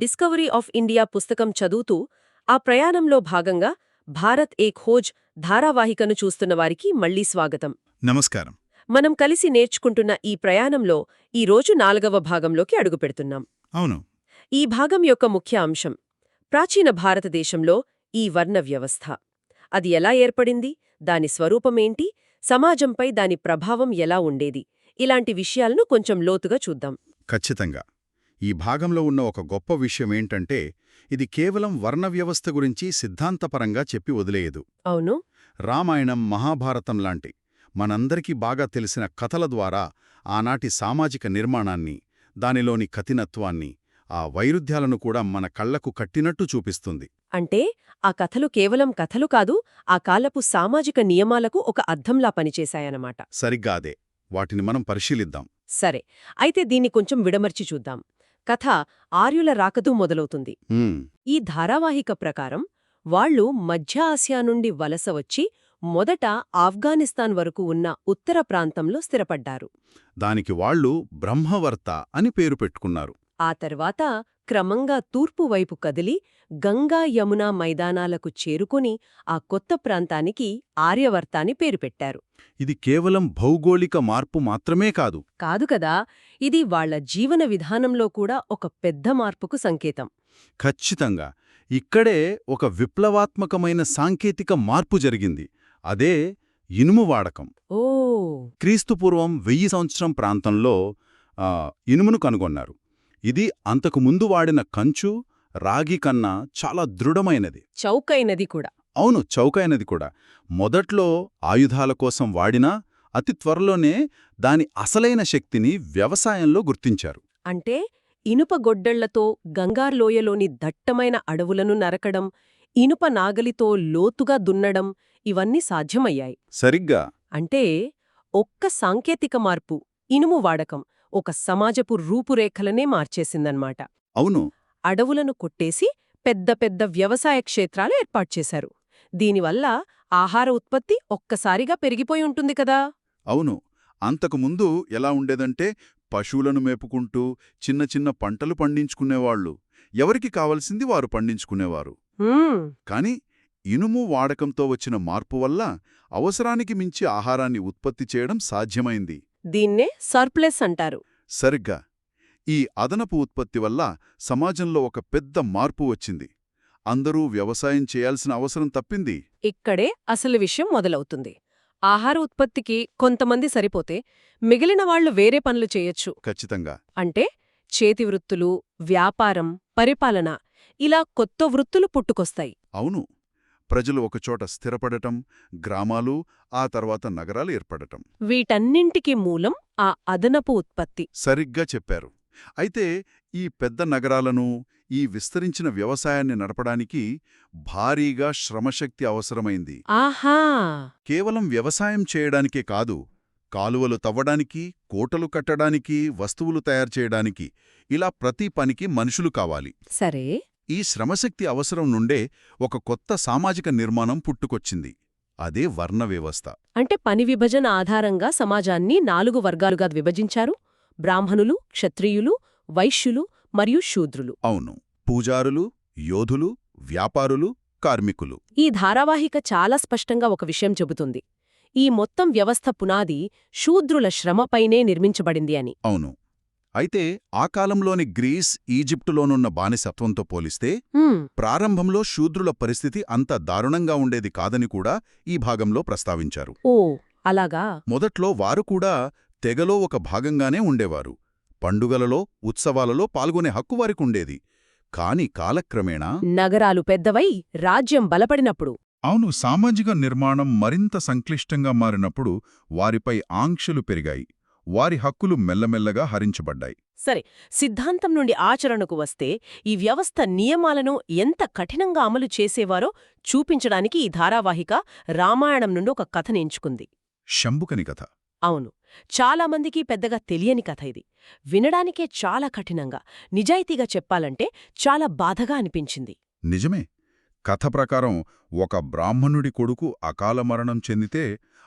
Discovery of India పుస్తకం చదువుతూ ఆ ప్రయాణంలో భాగంగా భారత్ ఏ ఖోజ్ ధారావాహికను చూస్తున్న వారికి మళ్ళీ స్వాగతం. నమస్కారం. మనం కలిసి నేర్చుకుంటున్న ఈ ప్రయాణంలో ఈ రోజు నాలుగవ భాగంలోకి అడుగుపెడుతున్నాం అవును. ఈ భాగం యొక్క ముఖ్య అంశం ప్రాచీన భారతదేశంలో ఈ వర్ణ వ్యవస్థ. అది ఎలా ఏర్పడింది? దాని స్వరూపమేంటి సమాజంపై దాని ప్రభావం ఎలా ఉండేది? ఇలాంటి విషయాలను కొంచెం లోతుగా చూద్దాం. ఖచ్చితంగా. ఈ భాగంలో ఉన్న ఒక గొప్ప విషయమేంటంటే ఇది కేవలం వర్ణ వ్యవస్థ గురించి సిద్ధాంతపరంగా చెప్పి వదిలేయదు. అవును. రామాయణం మహాభారతం లాంటి మనందరికీ బాగా తెలిసిన కథల ద్వారా ఆనాటి సామాజిక నిర్మాణాన్ని దానిలోని కఠినత్వాన్ని ఆ వైరుధ్యాలను కూడా మన కళ్ళకు కట్టినట్టు చూపిస్తుంది. అంటే ఆ కథలు కేవలం కథలు కాదు ఆ కాలపు సామాజిక నియమాలకు ఒక అర్థంలా పనిచేశాయన్నమాట. సరిగ్గా అదే. వాటిని మనం పరిశీలిద్దాం. సరే. అయితే దీన్ని కొంచెం విడమర్చి చూద్దాం. కథ ఆర్యుల రాకతో మొదలవుతుంది. ఈ ధారావాహిక ప్రకారం వాళ్ళు మధ్య ఆసియా నుండి వలస వచ్చి మొదట ఆఫ్ఘనిస్తాన్ వరకు ఉన్న ఉత్తర ప్రాంతంలో స్థిరపడ్డారు. దానికి వాళ్ళు బ్రహ్మవర్త అని పేరు పెట్టుకున్నారు. ఆ తర్వాత క్రమంగా తూర్పు వైపు కదిలి గంగా యమునా మైదానాలకు చేరుకుని ఆ కొత్త ప్రాంతానికి ఆర్యవర్తాని పేరు పెట్టారు. ఇది కేవలం భౌగోళిక మార్పు మాత్రమే కాదు. కాదు కదా ఇది వాళ్ళ జీవన విధానంలో కూడా ఒక పెద్ద మార్పుకు సంకేతం. ఖచ్చితంగా. ఇక్కడే ఒక విప్లవాత్మకమైన సాంకేతిక మార్పు జరిగింది. అదే ఇనుము వాడకం. ఓ! క్రీస్తుపూర్వం వెయ్యి సంవత్సరం ప్రాంతంలో ఇనుమును కనుగొన్నారు. ఇది అంతకు ముందు వాడిన కంచు రాగి కన్నా చాలా దృఢమైనది. చౌకైనది కూడా. అవును చౌకైనది కూడా. మొదట్లో ఆయుధాల కోసం వాడినా అతి త్వరలోనే దాని అసలైన శక్తిని వ్యవసాయంలో గుర్తించారు. అంటే ఇనుప గొడ్డళ్ళతో గంగార్లోయలోని దట్టమైన అడవులను నరకడం ఇనుప నాగలితో లోతుగా దున్నడం ఇవన్నీ సాధ్యమయ్యాయి. సరిగ్గా. అంటే ఒక్క సాంకేతిక మార్పు ఇనుము వాడకం ఒక సమాజపు రూపురేఖలనే మార్చేసిందన్నమాట అవును. అడవులను కొట్టేసి పెద్ద పెద్ద వ్యవసాయ క్షేత్రాలు ఏర్పాటుచేశారు దీనివల్ల ఆహార ఉత్పత్తి ఒక్కసారిగా పెరిగిపోయి ఉంటుంది కదా! అవును. అంతకుముందు ఎలా ఉండేదంటే పశువులను మేపుకుంటూ చిన్న చిన్న పంటలు పండించుకునేవాళ్ళు ఎవరికి కావలసింది వారు పండించుకునేవారు. కాని ఇనుము వాడకంతో వచ్చిన మార్పు వల్ల అవసరానికి మించి ఆహారాన్ని ఉత్పత్తి చేయడం సాధ్యమైంది. దీన్నే సర్ప్లస్ అంటారు. సరిగ్గా. ఈ అదనపు ఉత్పత్తి వల్ల సమాజంలో ఒక పెద్ద మార్పు వచ్చింది. అందరూ వ్యవసాయం చేయాల్సిన అవసరం తప్పింది. ఇక్కడే అసలు విషయం మొదలవుతుంది. ఆహార ఉత్పత్తికి కొంతమంది సరిపోతే మిగిలిన వాళ్ళు వేరే పనులు చేయొచ్చు. ఖచ్చితంగా. అంటే చేతి వృత్తులు వ్యాపారం పరిపాలన ఇలా కొత్త వృత్తులు పుట్టుకొస్తాయి. అవును. ప్రజలు ఒకచోట స్థిరపడటం గ్రామాలు ఆ తర్వాత నగరాలు ఏర్పడటం. వీటన్నింటికి మూలం ఆ అదనపు ఉత్పత్తి. సరిగ్గా చెప్పారు. అయితే ఈ పెద్ద నగరాలను ఈ విస్తరించిన వ్యవసాయాన్ని నడపడానికి భారీగా శ్రమశక్తి అవసరమైంది. ఆహా! కేవలం వ్యవసాయం చేయడానికే కాదు కాలువలు తవ్వడానికి కోటలు కట్టడానికి వస్తువులు తయారు చేయడానికి ఇలా ప్రతి పనికి మనుషులు కావాలి. సరే. ఈ శ్రమశక్తి అవసరం నుండే ఒక కొత్త సామాజిక నిర్మాణం పుట్టుకొచ్చింది. అదే వర్ణ వ్యవస్థ. అంటే పని విభజన ఆధారంగా సమాజాన్ని నాలుగు వర్గాలుగా విభజించారు. బ్రాహ్మణులు క్షత్రియులు వైశ్యులు మరియు శూద్రులు. అవును. పూజారులు యోధులు వ్యాపారులు కార్మికులు. ఈ ధారావాహిక చాలా స్పష్టంగా ఒక విషయం చెబుతుంది. ఈ మొత్తం వ్యవస్థ పునాది శూద్రుల శ్రమపైనే నిర్మించబడింది అని. అవును. అయితే ఆ కాలంలోని గ్రీస్ ఈజిప్టులోనున్న బానిసత్వంతో పోలిస్తే ప్రారంభంలో శూద్రుల పరిస్థితి అంత దారుణంగా ఉండేది కాదని కూడా ఈ భాగంలో ప్రస్తావించారు. ఓ అలాగా? మొదట్లో వారు కూడా తెగలో ఒక భాగంగానే ఉండేవారు. పండుగలలో ఉత్సవాలలో పాల్గొనే హక్కు వారికుండేది కాని కాలక్రమేణా నగరాలు పెద్దవై రాజ్యం బలపడినప్పుడు. అవును సామాజిక నిర్మాణం మరింత సంక్లిష్టంగా మారినప్పుడు వారిపై ఆంక్షలు పెరిగాయి. వారి హక్కులు మెల్లమెల్లగా హరించబడ్డాయి. సరే సిద్ధాంతం నుండి ఆచరణకు వస్తే ఈ వ్యవస్థ నియమాలను ఎంత కఠినంగా అమలు చేసేవారో చూపించడానికి ఈ ధారావాహిక రామాయణం నుండి ఒక కథని ఎంచుకుంది. శంభుకని కథ. అవును చాలామందికి పెద్దగా తెలియని కథ ఇది. వినడానికే చాలా కఠినంగా నిజాయితీగా చెప్పాలంటే చాలా బాధగా అనిపించింది. నిజమే. కథ ప్రకారం ఒక బ్రాహ్మణుడి కొడుకు అకాల మరణం చెందితే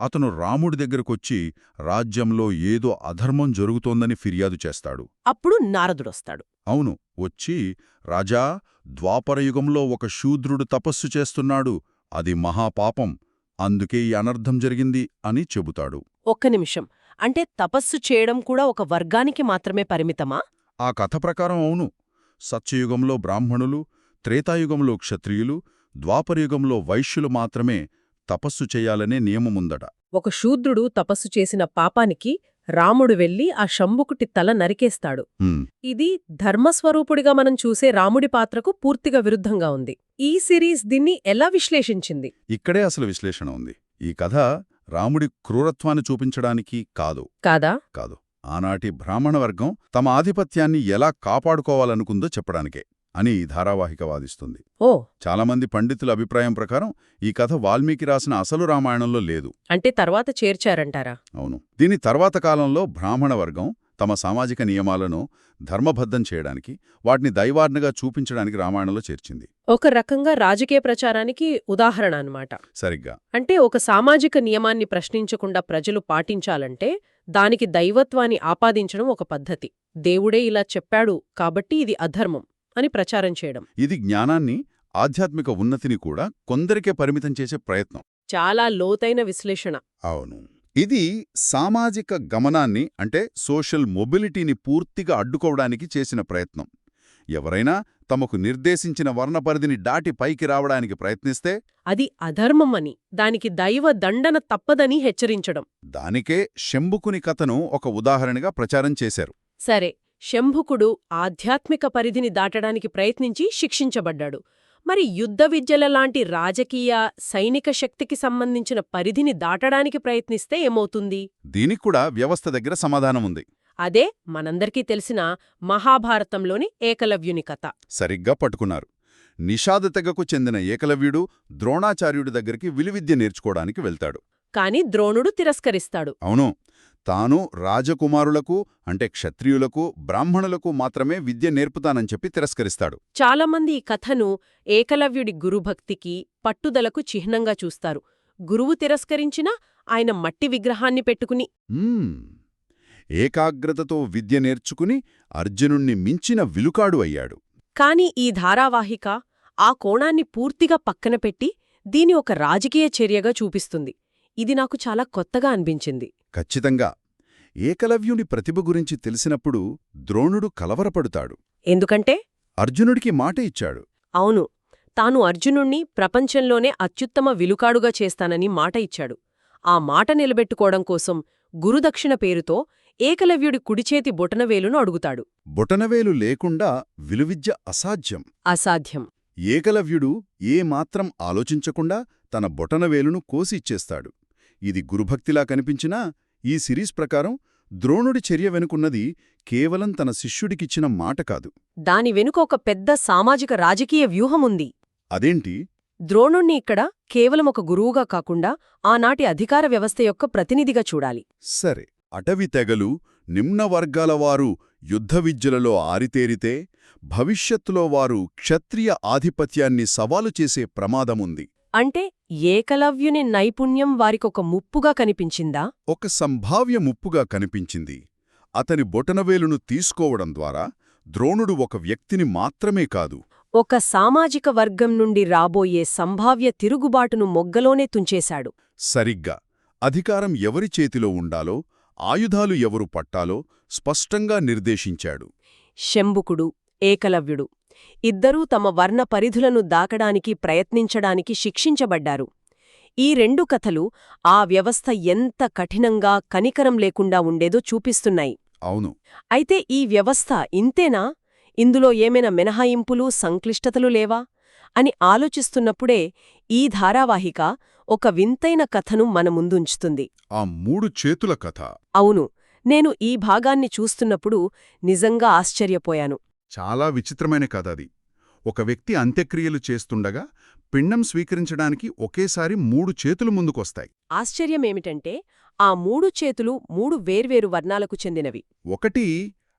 అతను రాముడి దగ్గరకొచ్చి రాజ్యంలో ఏదో అధర్మం జరుగుతోందని ఫిర్యాదు చేస్తాడు. అప్పుడు నారదుడొస్తాడు. అవును వచ్చి రాజా ద్వాపరయుగంలో ఒక శూద్రుడు తపస్సు చేస్తున్నాడు. అది మహాపాపం. అందుకే ఈ అనర్థం జరిగింది అని చెబుతాడు. ఒక్క నిమిషం. అంటే తపస్సు చేయడం కూడా ఒక వర్గానికి మాత్రమే పరిమితమా? ఆ కథ ప్రకారం అవును. సత్యయుగంలో బ్రాహ్మణులు త్రేతాయుగంలో క్షత్రియులు ద్వాపరయుగంలో వైశ్యులు మాత్రమే తపస్సు చెయ్యాలనే నియమముందట. ఒక శూద్రుడు తపస్సు చేసిన పాపానికి రాముడు వెళ్ళి ఆ శంభుకుటి తల నరికేస్తాడు. ఇది ధర్మస్వరూపుడిగా మనం చూసే రాముడి పాత్రకు పూర్తిగా విరుద్ధంగా ఉంది. ఈ సిరీస్ దీన్ని ఎలా విశ్లేషించింది? ఇక్కడే అసలు విశ్లేషణ ఉంది. ఈ కథ రాముడి క్రూరత్వాన్ని చూపించడానికి కాదు. కాదా? కాదు. ఆనాటి బ్రాహ్మణ వర్గం తమ ఆధిపత్యాన్ని ఎలా కాపాడుకోవాలనుకుందో చెప్పడానికే. అని ఈ ధారావాహిక వాదిస్తుంది ఓ. చాలామంది పండితుల అభిప్రాయం ప్రకారం ఈ కథ వాల్మీకి రాసిన అసలు రామాయణంలో లేదు. అంటే తర్వాత చేర్చారంటారా? అవును. దీని తర్వాత కాలంలో బ్రాహ్మణ వర్గం తమ సామాజిక నియమాలను ధర్మబద్ధం చేయడానికి వాటిని దైవార్ణగా చూపించడానికి రామాయణంలో చేర్చింది. ఒక రకంగా రాజకీయ ప్రచారానికి ఉదాహరణ అన్నమాట. సరిగ్గా. అంటే ఒక సామాజిక నియమాన్ని ప్రశ్నించకుండా ప్రజలు పాటించాలంటే దానికి దైవత్వాన్ని ఆపాదించడం ఒక పద్ధతి. దేవుడే ఇలా చెప్పాడు కాబట్టి ఇది అధర్మం. అని ప్రచారం చేయడం. ఇది జ్ఞానాన్ని ఆధ్యాత్మిక ఉన్నతిని కూడా కొందరికే పరిమితం చేసే ప్రయత్నం. చాలా లోతైన విశ్లేషణ. అవును. ఇది సామాజిక గమనాన్ని అంటే సోషల్ మొబిలిటీని పూర్తిగా అడ్డుకోవడానికి చేసిన ప్రయత్నం. ఎవరైనా తమకు నిర్దేశించిన వర్ణపరిధిని దాటి పైకి రావడానికి ప్రయత్నిస్తే అది అధర్మం అని దానికి దైవ దండన తప్పదని హెచ్చరించడం. దానికే శంభుకుని కథను ఒక ఉదాహరణగా ప్రచారం చేశారు. సరే శంభుకుడు ఆధ్యాత్మిక పరిధిని దాటడానికి ప్రయత్నించి శిక్షించబడ్డాడు. మరి యుద్ధ విద్యల లాంటి రాజకీయ సైనిక శక్తికి సంబంధించిన పరిధిని దాటడానికి ప్రయత్నిస్తే ఏమవుతుంది? దీనికి కూడా వ్యవస్థ దగ్గర సమాధానం ఉంది. అదే మనందరికీ తెలిసిన మహాభారతంలోని ఏకలవ్యుని కథ. సరిగ్గా పట్టుకున్నారు. నిషాద తెగకు చెందిన ఏకలవ్యుడు ద్రోణాచార్యుడి దగ్గరికి విలువిద్య నేర్చుకోవడానికి వెళ్తాడు. కాని ద్రోణుడు తిరస్కరిస్తాడు. అవును. తాను రాజకుమారులకు అంటే క్షత్రియులకు బ్రాహ్మణులకు మాత్రమే విద్య నేర్పుతానని చెప్పి తిరస్కరిస్తాడు. చాలామంది ఈ కథను ఏకలవ్యుడి గురుభక్తికి పట్టుదలకు చిహ్నంగా చూస్తారు. గురువు తిరస్కరించినా ఆయన మట్టి విగ్రహాన్ని పెట్టుకుని. ఏకాగ్రతతో విద్య నేర్చుకుని అర్జునుణ్ణి మించిన విలుకాడు అయ్యాడు. కాని ఈ ధారావాహిక ఆ కోణాన్ని పూర్తిగా పక్కన పెట్టి దీని ఒక రాజకీయ చర్యగా చూపిస్తుంది. ఇది నాకు చాలా కొత్తగా అనిపించింది. ఖచ్చితంగా. ఏకలవ్యుని ప్రతిభ గురించి తెలిసినప్పుడు ద్రోణుడు కలవరపడుతాడు. ఎందుకంటే? అర్జునుడికి మాట ఇచ్చాడు. అవును. తాను అర్జునుణ్ణి ప్రపంచంలోనే అత్యుత్తమ విలుకాడుగా చేస్తానని మాట ఇచ్చాడు. ఆ మాట నిలబెట్టుకోవడం కోసం గురుదక్షిణ పేరుతో ఏకలవ్యుడి కుడిచేతి బొటనవేలును అడుగుతాడు. బొటనవేలు లేకుండా విలువిద్య అసాధ్యం. అసాధ్యం. ఏకలవ్యుడు ఏమాత్రం ఆలోచించకుండా తన బొటనవేలును కోసి ఇచ్చేస్తాడు. ఇది గురుభక్తిలా కనిపించినా ఈ సిరీస్ ప్రకారం ద్రోణుడి చర్య వెనుకున్నది కేవలం తన శిష్యుడికిచ్చిన మాట కాదు. దాని వెనుక ఒక పెద్ద సామాజిక రాజకీయ వ్యూహముంది. అదేంటి? ద్రోణుణ్ణి ఇక్కడ కేవలం ఒక గురువుగా కాకుండా ఆనాటి అధికార వ్యవస్థ యొక్క ప్రతినిధిగా చూడాలి. సరే అటవీ తెగలు నిమ్న వర్గాల వారు యుద్ధ విద్యలలో ఆరితేరితే భవిష్యత్తులో వారు క్షత్రియ ఆధిపత్యాన్ని సవాలు చేసే ప్రమాదముంది. అంటే ఏకలవ్యుని నైపుణ్యం వారికొక ముప్పుగా కనిపించిందా? ఒక సంభావ్య ముప్పుగా కనిపించింది. అతని బొటనవేలును తీసుకోవడం ద్వారా ద్రోణుడు ఒక వ్యక్తిని మాత్రమే కాదు. ఒక సామాజిక వర్గం నుండి రాబోయే సంభావ్య తిరుగుబాటును మొగ్గలోనే తుంచేశాడు. సరిగ్గా. అధికారం ఎవరి చేతిలో ఉండాలో ఆయుధాలు ఎవరు పట్టాలో స్పష్టంగా నిర్దేశించాడు. శంభుకుడు ఏకలవ్యుడు. ఇద్దరూ తమ వర్ణ పరిధులను దాకడానికి ప్రయత్నించడానికి శిక్షించబడ్డారు. ఈ రెండు కథలు ఆ వ్యవస్థ ఎంత కఠినంగా కనికరం లేకుండా ఉండేదో చూపిస్తున్నాయి. అవును. అయితే ఈ వ్యవస్థ ఇంతేనా? ఇందులో ఏమైనా మినహాయింపులు సంక్లిష్టతలు లేవా? అని ఆలోచిస్తున్నప్పుడే ఈ ధారావాహిక ఒక వింతైన కథను మన ముందుంచుతుంది. ఆ మూడు చేతుల కథ. అవును. నేను ఈ భాగాన్ని చూస్తున్నప్పుడు నిజంగా ఆశ్చర్యపోయాను. చాలా విచిత్రమైన కథ అది. ఒక వ్యక్తి అంత్యక్రియలు చేస్తుండగా పిండం స్వీకరించడానికి ఒకేసారి మూడు చేతులు ముందుకొస్తాయి. ఆశ్చర్యమేమిటంటే ఆ మూడు చేతులు మూడు వేర్వేరు వర్ణాలకు చెందినవి. ఒకటి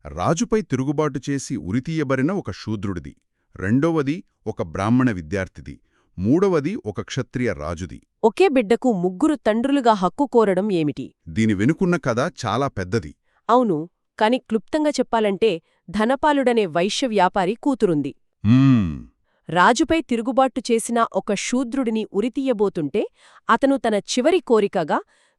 రాజుపై తిరుగుబాటు చేసి ఉరితీయబడిన ఒక శూద్రుడిది. రెండవది ఒక బ్రాహ్మణ విద్యార్థిది. మూడవది ఒక క్షత్రియ రాజుది. ఒకే బిడ్డకు ముగ్గురు తండ్రులుగా హక్కు కోరడం ఏమిటి? దీని వెనుకున్న కథ చాలా పెద్దది. అవును. కాని క్లుప్తంగా చెప్పాలంటే ధనపాలుడనే వైశ్య వ్యాపారి కూతురుంది. రాజుపై తిరుగుబాటు చేసిన ఒక శూద్రుడిని ఉరితీయబోతుంటే అతను తన చివరి కోరికగా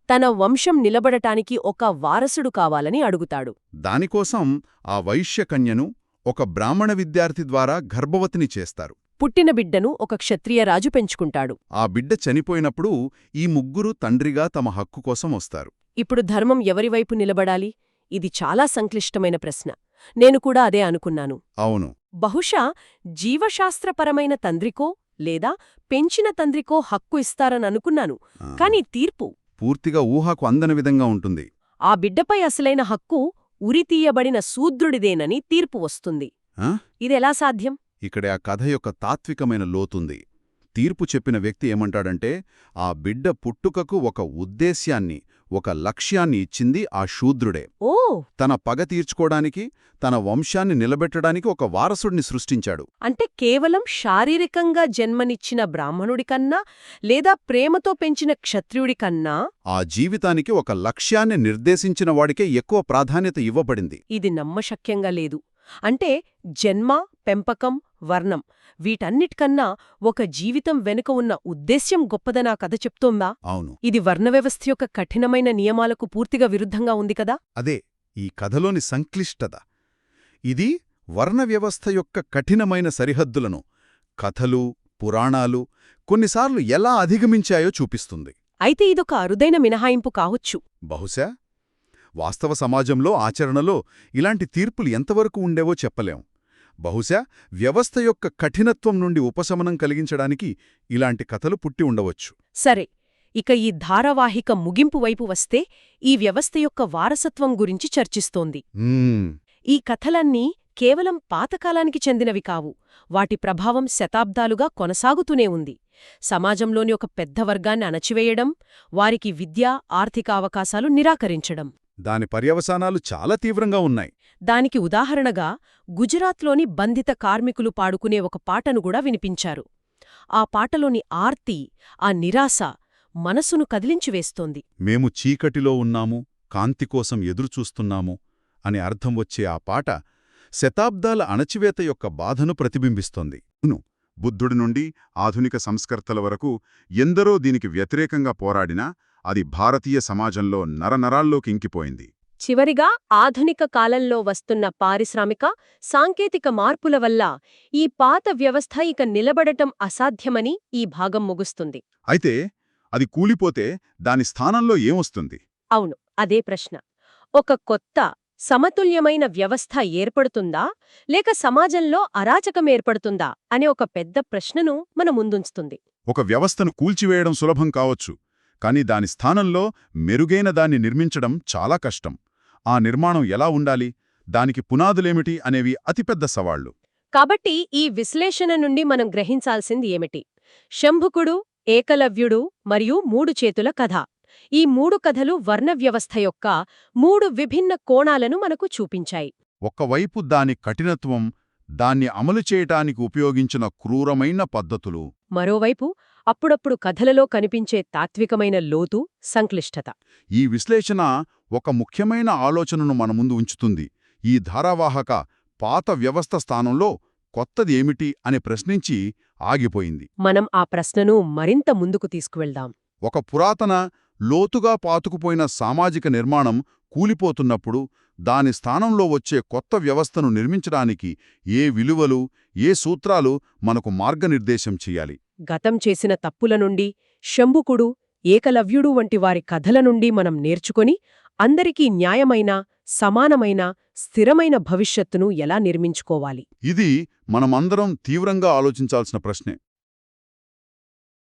తన వంశం నిలబడటానికి ఒక వారసుడు కావాలని అడుగుతాడు. దానికోసం ఆ వైశ్యకన్యను ఒక బ్రాహ్మణ విద్యార్థి ద్వారా గర్భవతిని చేస్తారు. పుట్టిన బిడ్డను ఒక క్షత్రియ రాజు పెంచుకుంటాడు. ఆ బిడ్డ చనిపోయినప్పుడు ఈ ముగ్గురు తండ్రిగా తమ హక్కు కోసం వస్తారు. ఇప్పుడు ధర్మం ఎవరివైపు నిలబడాలి? ఇది చాలా సంక్లిష్టమైన ప్రశ్న. నేను కూడా అదే అనుకున్నాను. అవును. బహుశా జీవశాస్త్రపరమైన తండ్రికో లేదా పెంచిన తండ్రికో హక్కు ఇస్తారననుకున్నాను కాని తీర్పు? పూర్తిగా ఊహకు అందని విధంగా ఉంటుంది. ఆ బిడ్డపై అసలైన హక్కు ఉరితీయబడిన శూద్రుడిదేనని తీర్పు వస్తుంది? ఇదెలా సాధ్యం? ఇక్కడే ఆ కథ యొక్క తాత్వికమైన లోతుంది. తీర్పు చెప్పిన వ్యక్తి ఏమంటాడంటే ఆ బిడ్డ పుట్టుకకు ఒక ఉద్దేశ్యాన్ని ఒక లక్ష్యాన్ని ఇచ్చింది ఆ శూద్రుడే. ఓ! తన పగ తీర్చుకోవడానికి తన వంశాన్ని నిలబెట్టడానికి ఒక వారసుడిని సృష్టించాడు. అంటే కేవలం శారీరకంగా జన్మనిచ్చిన బ్రాహ్మణుడికన్నా లేదా ప్రేమతో పెంచిన క్షత్రియుడికన్నా? ఆ జీవితానికి ఒక లక్ష్యాన్ని నిర్దేశించిన వాడికే ఎక్కువ ప్రాధాన్యత ఇవ్వబడింది. ఇది నమ్మశక్యంగా లేదు. అంటే జన్మ పెంపకం వర్ణం. వీటన్నిటికన్నా ఒక జీవితం వెనుక ఉన్న ఉద్దేశ్యం గొప్పదనా కథ చెప్తోందా? అవును. ఇది వర్ణవ్యవస్థ యొక్క కఠినమైన నియమాలకు పూర్తిగా విరుద్ధంగా ఉంది కదా? అదే ఈ కథలోని సంక్లిష్టత. ఇది వర్ణ వ్యవస్థ యొక్క కఠినమైన సరిహద్దులను కథలు పురాణాలు కొన్నిసార్లు ఎలా అధిగమించాయో చూపిస్తుంది. అయితే ఇదొక అరుదైన మినహాయింపు కావచ్చు. బహుశా వాస్తవ సమాజంలో ఆచరణలో ఇలాంటి తీర్పులు ఎంతవరకు ఉండేవో చెప్పలేం. బహుశా వ్యవస్థ యొక్క కఠినత్వం నుండి ఉపశమనం కలిగించడానికి ఇలాంటి కథలు పుట్టి ఉండవచ్చు. సరే ఇక ఈ ధారావాహిక ముగింపు వైపు వస్తే ఈ వ్యవస్థ యొక్క వారసత్వం గురించి చర్చిస్తోంది. ఈ కథలన్నీ కేవలం పాతకాలానికి చెందినవి కావు. వాటి ప్రభావం శతాబ్దాలుగా కొనసాగుతూనే ఉంది. సమాజంలోని ఒక పెద్ద వర్గాన్ని అణచివేయడం వారికి విద్య ఆర్థిక అవకాశాలు నిరాకరించడం. దాని పర్యవసానాలు చాలా తీవ్రంగా ఉన్నాయి. దానికి ఉదాహరణగా గుజరాత్లోని బంధిత కార్మికులు పాడుకునే ఒక పాటను కూడా వినిపించారు. ఆ పాటలోని ఆర్తి ఆ నిరాశ మనసును కదిలించివేస్తోంది మేము చీకటిలో ఉన్నాము కాంతి కోసం ఎదురుచూస్తున్నాము అని అర్థం వచ్చే ఆ పాట శతాబ్దాల అణచివేత యొక్క బాధను ప్రతిబింబిస్తోంది. బుద్ధుడి నుండి ఆధునిక సంస్కర్తల వరకు ఎందరో దీనికి వ్యతిరేకంగా పోరాడినా అది భారతీయ సమాజంలో నరనరాల్లోకి ఇంకిపోయింది. చివరిగా ఆధునిక కాలంలో వస్తున్న పారిశ్రామిక సాంకేతిక మార్పుల వల్ల ఈ పాత వ్యవస్థ ఇక నిలబడటం అసాధ్యమని ఈ భాగం ముగుస్తుంది. అయితే అది కూలిపోతే దాని స్థానంలో ఏమొస్తుంది? అవును అదే ప్రశ్న. ఒక కొత్త సమతుల్యమైన వ్యవస్థ ఏర్పడుతుందా? లేక సమాజంలో అరాచకం ఏర్పడుతుందా? అనే ఒక పెద్ద ప్రశ్నను మన ముందుంచుతుంది. ఒక వ్యవస్థను కూల్చివేయడం సులభం కావచ్చు కాని దాని స్థానంలో మెరుగైన దాన్ని నిర్మించడం చాలా కష్టం. ఆ నిర్మాణం ఎలా ఉండాలి? దానికి పునాదులేమిటి? అనేవి అతిపెద్ద సవాళ్ళు. కాబట్టి ఈ విశ్లేషణ నుండి మనం గ్రహించాల్సింది ఏమిటి? శంభుకుడు ఏకలవ్యుడు మరియు మూడు చేతుల కథ. ఈ మూడు కథలు వర్ణ వ్యవస్థ యొక్క మూడు విభిన్న కోణాలను మనకు చూపించాయి. ఒకవైపు దాని కఠినత్వం దాన్ని అమలు చేయటానికి ఉపయోగించిన క్రూరమైన పద్ధతులు. మరోవైపు అప్పుడప్పుడు కథలలో కనిపించే తాత్వికమైన లోతు సంక్లిష్టత. ఈ విశ్లేషణ ఒక ముఖ్యమైన ఆలోచనను మన ముందు ఉంచుతుంది. ఈ ధారావాహక పాత వ్యవస్థ స్థానంలో కొత్తది ఏమిటి అని ప్రశ్నించి ఆగిపోయింది. మనం ఆ ప్రశ్నను మరింత ముందుకు తీసుకువెళ్దాం. ఒక పురాతన లోతుగా పాతుకుపోయిన సామాజిక నిర్మాణం కూలిపోతున్నప్పుడు దాని స్థానంలో వచ్చే కొత్త వ్యవస్థను నిర్మించడానికి ఏ విలువలు ఏ సూత్రాలు మనకు మార్గనిర్దేశం చెయ్యాలి గతం చేసిన తప్పుల నుండి శంభుకుడు ఏకలవ్యుడు వంటి వారి కథల నుండి మనం నేర్చుకొని అందరికీ న్యాయమైన సమానమైన స్థిరమైన భవిష్యత్తును ఎలా నిర్మించుకోవాలి? ఇది మనమందరం తీవ్రంగా ఆలోచించాల్సిన ప్రశ్నే.